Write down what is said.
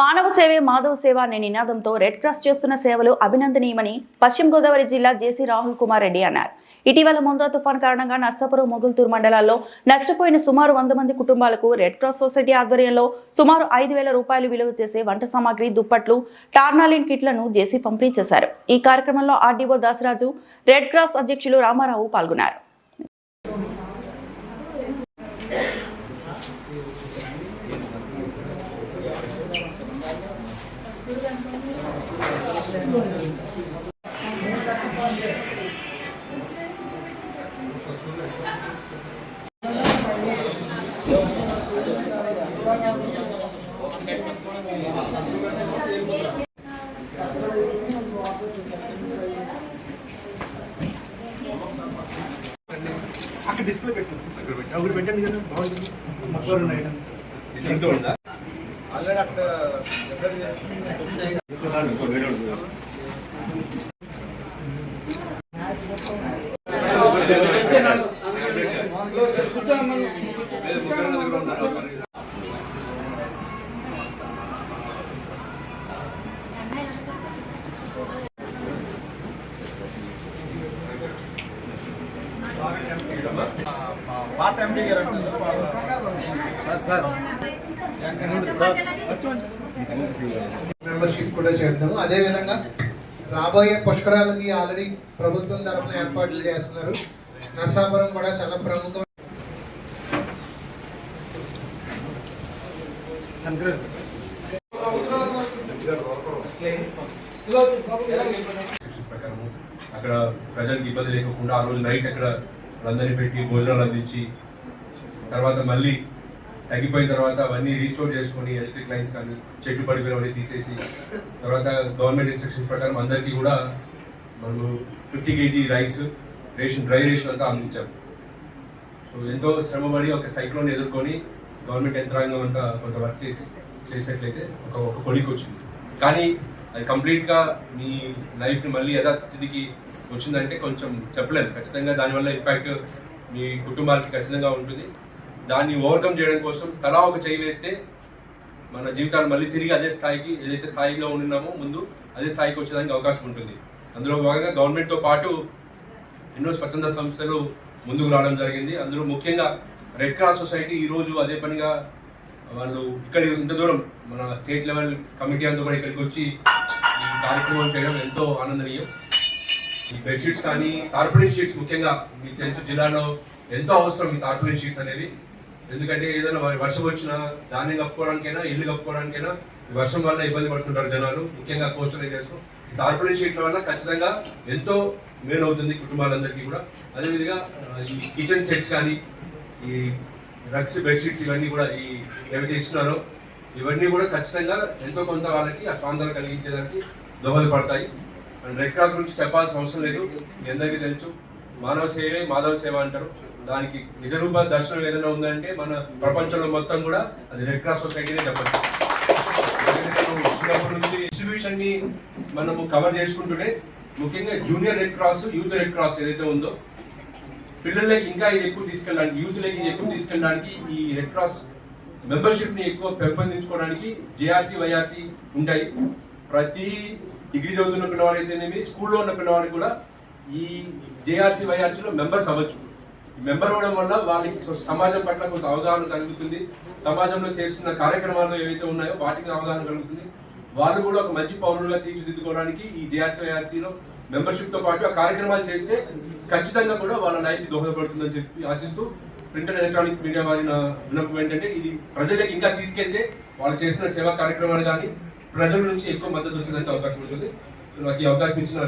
మానవ సేవే మాధవ సేవ అనే నినాదంతో రెడ్ క్రాస్ చేస్తున్న సేవలు అభినందనీయమని పశ్చిమ గోదావరి జిల్లా జేసీ రాహుల్ కుమార్ రెడ్డి అన్నారు. ఇటీవల ముందా తుఫాన్ కారణంగా నర్సాపురం మొగుల్తూరు మండలాల్లో నష్టపోయిన సుమారు వంద మంది కుటుంబాలకు రెడ్ క్రాస్ సొసైటీ ఆధ్వర్యంలో సుమారు ఐదు వేల రూపాయలు విలువ చేసే వంట సామాగ్రి దుప్పట్లు టార్నాలిన్ కిట్లను జేసీ పంపిణీ చేశారు. ఈ కార్యక్రమంలో ఆర్డీఓ దాసరాజు రెడ్ క్రాస్ అధ్యక్షులు రామారావు పాల్గొన్నారు. అక్కడ డిస్ప్లే పెట్టు ఒకటి పెట్టండి కదా బాగుంటుంది ఫోర్ ఐటమ్స్ ఆల్రెడీ అక్కడ పాత ఎంపీ గారు సార్ సార్. మెంబర్షిప్ కూడా చేద్దాము. అదే విధంగా రాబోయే పుష్కరాలకి ఆల్రెడీ ప్రభుత్వం తరఫున ఏర్పాట్లు చేస్తున్నారు. నరసాపురం కూడా చాలా ప్రముఖం. అక్కడ ప్రజలకు ఇబ్బంది లేకుండా ఆ రోజు నైట్ అక్కడ వాళ్ళందరినీ పెట్టి భోజనాలు అందించి తర్వాత మళ్ళీ తగ్గిపోయిన తర్వాత అవన్నీ రీస్టోర్ చేసుకొని ఎలక్ట్రిక్ లైన్స్ కానీ చెట్టు పడిపోయినవన్నీ తీసేసి తర్వాత గవర్నమెంట్ ఇన్స్ట్రక్షన్స్ ప్రకారం అందరికీ కూడా మనము fifty KG rice ration dry ration అంతా అందించాం. సో ఎంతో శ్రమపడి ఒక సైక్లోన్ ఎదుర్కొని గవర్నమెంట్ యంత్రాంగం అంతా కొంత వర్క్ చేసి చేసినట్లయితే ఒక ఒక కొలికి వచ్చింది. కానీ అది కంప్లీట్గా మీ లైఫ్ని మళ్ళీ యథాస్థితికి వచ్చిందంటే కొంచెం చెప్పలేము ఖచ్చితంగా దానివల్ల ఇంపాక్ట్ మీ కుటుంబాలకి ఖచ్చితంగా ఉంటుంది. దాన్ని ఓవర్కమ్ చేయడం కోసం తలా ఒక చేయి వేస్తే మన జీవితాలు మళ్ళీ తిరిగి అదే స్థాయికి ఏదైతే స్థాయిలో ఉన్నామో ముందు అదే స్థాయికి వచ్చేదానికి అవకాశం ఉంటుంది. అందులో భాగంగా గవర్నమెంట్తో పాటు ఎన్నో స్వచ్ఛంద సంస్థలు ముందుకు రావడం జరిగింది. అందులో ముఖ్యంగా రెడ్ క్రాస్ సొసైటీ ఈ రోజు అదే పనిగా వాళ్ళు ఇక్కడ ఇంత దూరం మన స్టేట్ లెవెల్ కమిటీ అంతా కూడా ఇక్కడికి వచ్చి కార్యక్రమం చేయడం ఎంతో ఆనందనీయం. ఈ బెడ్షీట్స్ కానీ కార్పొరేట్ షీట్స్ ముఖ్యంగా మీకు తెలుసు జిల్లాలో ఎంతో అవసరం ఈ కార్పొరేట్ షీట్స్ అనేవి. ఎందుకంటే ఏదైనా వర్షం వచ్చినా ధాన్యం కప్పుకోవడానికైనా ఇల్లు కప్పుకోవడానికైనా వర్షం వల్ల ఇబ్బంది పడుతుంటారు జనాలు. ముఖ్యంగా కోస్టల్ ఏరియాస్లో కార్పొరేట్ షీట్ల వల్ల ఖచ్చితంగా ఎంతో మేలు అవుతుంది కుటుంబాలందరికీ కూడా. అదేవిధంగా ఈ కిచెన్ సెట్స్ కానీ ఈ రగ్స్ బెడ్షీట్స్ ఇవన్నీ కూడా ఈ ఏవైతే ఇస్తున్నారో ఇవన్నీ కూడా ఖచ్చితంగా ఎంతో కొంత వాళ్ళకి ఆ స్వాంతన కలిగించేదానికి దోహదపడతాయి. అండ్ రెడ్ క్రాస్ గురించి చెప్పాల్సిన అవసరం లేదు. మీ అందరికీ తెలుసు. మానవ సేవే మాధవ సేవ అంటారు. దానికి నిజ రూప దర్శనం ఏదైనా ఉందంటే మన ప్రపంచంలో మొత్తం కూడా అది రెడ్ క్రాస్ సొసైటీనే చెప్పచ్చు. చిన్నప్పటి నుంచి డిస్ట్రిబ్యూషన్ని మనము కవర్ చేసుకుంటూనే ముఖ్యంగా junior Red Cross youth Red Cross ఏదైతే ఉందో పిల్లలకి ఇంకా ఇది ఎక్కువ తీసుకెళ్ళడానికి యూత్ లకి ఎక్కువ తీసుకెళ్ళడానికి ఈ రెడ్ క్రాస్ మెంబర్షిప్ని ఎక్కువ పెంపొందించుకోవడానికి జేఆర్సీ వైఆర్సీ ఉంటాయి. ప్రతి డిగ్రీ చదువుతున్న పిల్లవాడు అయితేనేమి స్కూల్లో ఉన్న పిల్లవాడికి కూడా ఈ జేఆర్సీ వైఆర్సీలో మెంబర్స్ అవ్వచ్చు. మెంబర్ అవ్వడం వల్ల వాళ్ళకి సమాజం పట్ల కొంత అవగాహన కలుగుతుంది. సమాజంలో చేస్తున్న కార్యక్రమాలు ఏవైతే ఉన్నాయో వాటికి అవగాహన కలుగుతుంది. వాళ్ళు కూడా ఒక మంచి పౌరులుగా తీర్చిదిద్దుకోవడానికి ఈ జేఆర్సీ వైఆర్సీలో మెంబర్షిప్తో పాటు ఆ కార్యక్రమాలు చేస్తే ఖచ్చితంగా కూడా వాళ్ళ లైఫ్ దోహదపడుతుందని చెప్పి ఆశిస్తూ ప్రింట్ అండ్ ఎలక్ట్రానిక్ మీడియా వారి నా విన్నపం ఏంటంటే ఇది ప్రజలకు ఇంకా తీసుకెళ్తే వాళ్ళు చేసిన సేవా కార్యక్రమాలు కానీ ప్రజల నుంచి ఎక్కువ మద్దతు వచ్చేదానికి అవకాశం ఉంటుంది. నాకు ఈ అవకాశం ఇచ్చిన